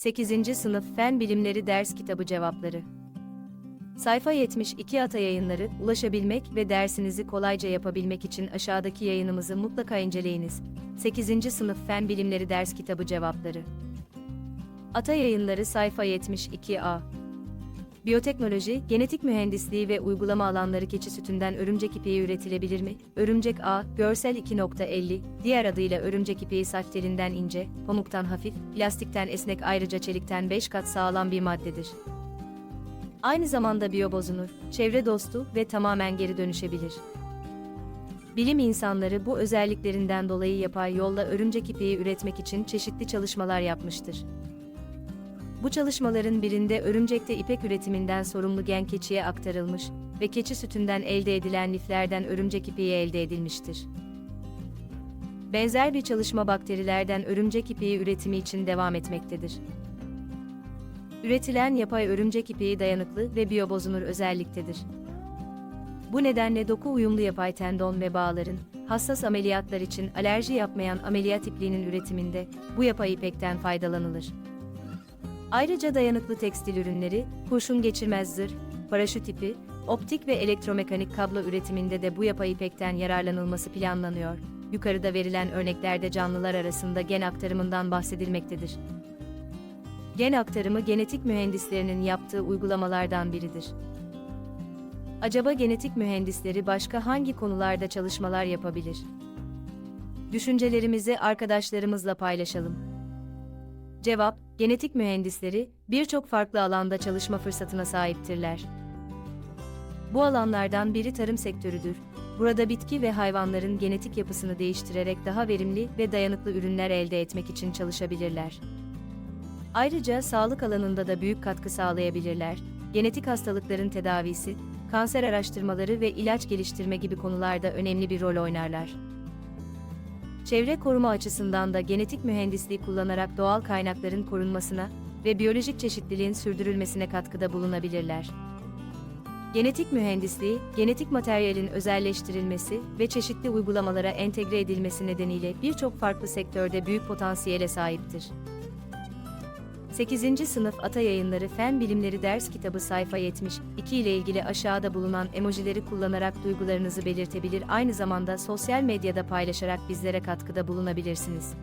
8. Sınıf Fen Bilimleri Ders Kitabı Cevapları Sayfa 72 Ata Yayınları, ulaşabilmek ve dersinizi kolayca yapabilmek için aşağıdaki yayınımızı mutlaka inceleyiniz. 8. Sınıf Fen Bilimleri Ders Kitabı Cevapları Ata Yayınları sayfa 72A Biyoteknoloji, genetik mühendisliği ve uygulama alanları keçi sütünden örümcek ipeği üretilebilir mi? Örümcek A, görsel 2.50, diğer adıyla örümcek ipeği saç telinden ince, pamuktan hafif, plastikten esnek ayrıca çelikten 5 kat sağlam bir maddedir. Aynı zamanda biyobozunur, çevre dostu ve tamamen geri dönüşebilir. Bilim insanları bu özelliklerinden dolayı yapay yolla örümcek ipeği üretmek için çeşitli çalışmalar yapmıştır. Bu çalışmaların birinde örümcekte ipek üretiminden sorumlu gen keçiye aktarılmış ve keçi sütünden elde edilen liflerden örümcek ipeği elde edilmiştir. Benzer bir çalışma bakterilerden örümcek ipeği üretimi için devam etmektedir. Üretilen yapay örümcek ipeği dayanıklı ve biyobozunur özelliktedir. Bu nedenle doku uyumlu yapay tendon ve bağların, hassas ameliyatlar için alerji yapmayan ameliyat ipliğinin üretiminde bu yapay ipekten faydalanılır. Ayrıca dayanıklı tekstil ürünleri, kurşun geçirmez zırh, paraşüt ipi, optik ve elektromekanik kablo üretiminde de bu yapay ipekten yararlanılması planlanıyor. Yukarıda verilen örneklerde canlılar arasında gen aktarımından bahsedilmektedir. Gen aktarımı genetik mühendislerinin yaptığı uygulamalardan biridir. Acaba genetik mühendisleri başka hangi konularda çalışmalar yapabilir? Düşüncelerimizi arkadaşlarımızla paylaşalım. Cevap, genetik mühendisleri birçok farklı alanda çalışma fırsatına sahiptirler. Bu alanlardan biri tarım sektörüdür. Burada bitki ve hayvanların genetik yapısını değiştirerek daha verimli ve dayanıklı ürünler elde etmek için çalışabilirler. Ayrıca sağlık alanında da büyük katkı sağlayabilirler. Genetik hastalıkların tedavisi, kanser araştırmaları ve ilaç geliştirme gibi konularda önemli bir rol oynarlar. Çevre koruma açısından da genetik mühendisliği kullanarak doğal kaynakların korunmasına ve biyolojik çeşitliliğin sürdürülmesine katkıda bulunabilirler. Genetik mühendisliği, genetik materyalin özelleştirilmesi ve çeşitli uygulamalara entegre edilmesi nedeniyle birçok farklı sektörde büyük potansiyele sahiptir. 8. Sınıf Ata Yayınları Fen Bilimleri Ders Kitabı sayfa 72 ile ilgili aşağıda bulunan emojileri kullanarak duygularınızı belirtebilir aynı zamanda sosyal medyada paylaşarak bizlere katkıda bulunabilirsiniz.